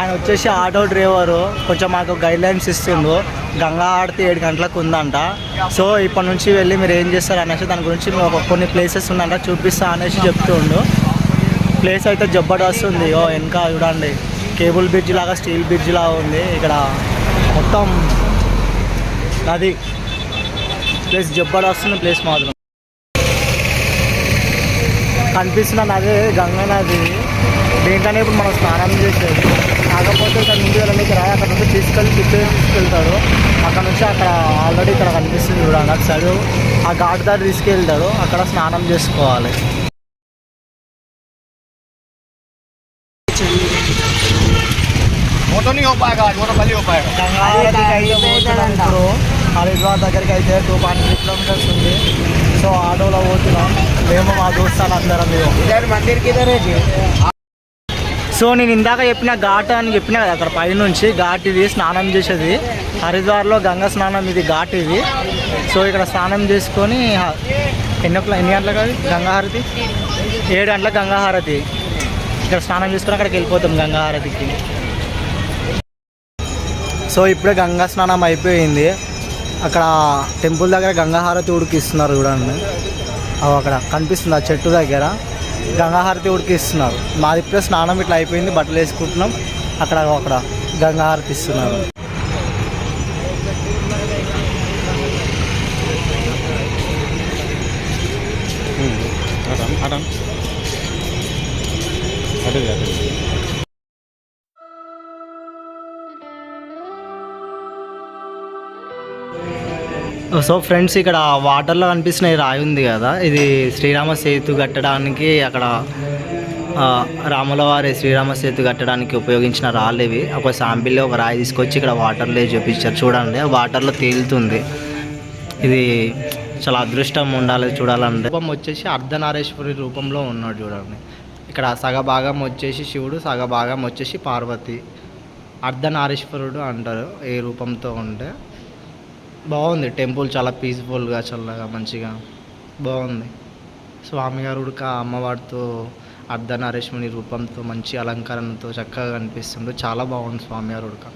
ఆయన వచ్చేసి auto driver. కొంచెం మాకు గైడ్ లైన్స్ ఇస్తుండు. గంగా ఆడితే ఏడు గంటలకు ఉందంట. సో ఇప్పటి నుంచి వెళ్ళి మీరు ఏం చేస్తారు అనేసి దాని గురించి ఒక కొన్ని ప్లేసెస్ ఉందంట చూపిస్తా అనేసి చెప్తుండు. ప్లేస్ అయితే జబర్దస్త్ ఉంది. ఓ వెనక చూడండి. కేబుల్ బ్రిడ్జ్ లాగా స్టీల్ బ్రిడ్జ్ లాగా ఉంది. ఇక్కడ మొత్తం నది. ప్లేస్ జబర్దస్త్ ఉంది ప్లేస్ మాత్రం. కనిపిస్తున్న నది గంగా నది. దీంట్లోనే ఇప్పుడు మనం స్నానం చేసేది. కాకపోతే ఇక్కడ నుండి వెళ్ళడానికి రాయి అక్కడ నుంచి తీసుకెళ్ళి తిప్పి తీసుకెళ్తాడు. అక్కడ నుంచి అక్కడ ఆల్రెడీ ఇక్కడ కనిపిస్తుంది చూడండి అటు ఆ ఘాట్ దారి తీసుకెళ్తాడు. అక్కడ స్నానం చేసుకోవాలి. హరిద్వార్ దగ్గరికి అయితే టూ పాయింట్ త్రీ కిలోమీటర్స్ ఉంది. సో ఆటోలో పోతున్నాం. మేము మా దోస్తాను అందరం మేము. మందిరికి సో నేను ఇందాక చెప్పిన ఘాట్ అని చెప్పిన కదా అక్కడ పైనుంచి ఘాట్ ఇది స్నానం చేసేది. హరిద్వార్లో గంగా స్నానం ఇది ఘాట్ ఇది. సో ఇక్కడ స్నానం చేసుకొని ఎన్నో ఎన్ని ఎన్ని గంటలకు కాదు గంగాహారతి? ఏడు గంటలకు గంగాహారతి. ఇక్కడ స్నానం చేసుకొని అక్కడికి వెళ్ళిపోతాం గంగాహారతికి. సో ఇప్పుడే గంగా స్నానం అయిపోయింది. అక్కడ టెంపుల్ దగ్గర గంగాహారతి ఉడికిస్తున్నారు చూడండి. అవి అక్కడ కనిపిస్తుంది ఆ చెట్టు దగ్గర. గంగాహారతి ఉడికిస్తున్నారు మాది ఇప్పుడే స్నానం ఇట్లా అయిపోయింది బట్టలు వేసుకుంటున్నాం. అక్కడ అక్కడ గంగాహారతి ఇస్తున్నారు. అటన్ అటన్. అటు సో ఫ్రెండ్స్ ఇక్కడ వాటర్లో కనిపిస్తున్న రాయి ఉంది కదా ఇది శ్రీరామ సేతు కట్టడానికి అక్కడ రాముల వారి శ్రీరామ సేతు కట్టడానికి ఉపయోగించిన రాళ్ళు ఇవి. ఒక శాంపిల్లో ఒక రాయి తీసుకొచ్చి ఇక్కడ వాటర్లో చూపించారు. చూడండి ఆ వాటర్లో తేలుతుంది. ఇది చాలా అదృష్టం ఉండాలి చూడాలంటే. రూపం వచ్చేసి అర్ధనారేశ్వరి రూపంలో ఉన్నాడు చూడండి. ఇక్కడ సగభాగం వచ్చేసి శివుడు సగభాగం వచ్చేసి పార్వతి. అర్ధనారీశ్వరుడు అంటారు ఏ రూపంతో ఉంటే. బాగుంది. టెంపుల్ చాలా పీస్ఫుల్గా చల్లగా మంచిగా బాగుంది. స్వామిగారు ఉడక అమ్మవారితో అర్ధనారేశ్వరి రూపంతో మంచి అలంకరణతో చక్కగా కనిపిస్తుండు. చాలా బాగుంది స్వామివారు ఉడక.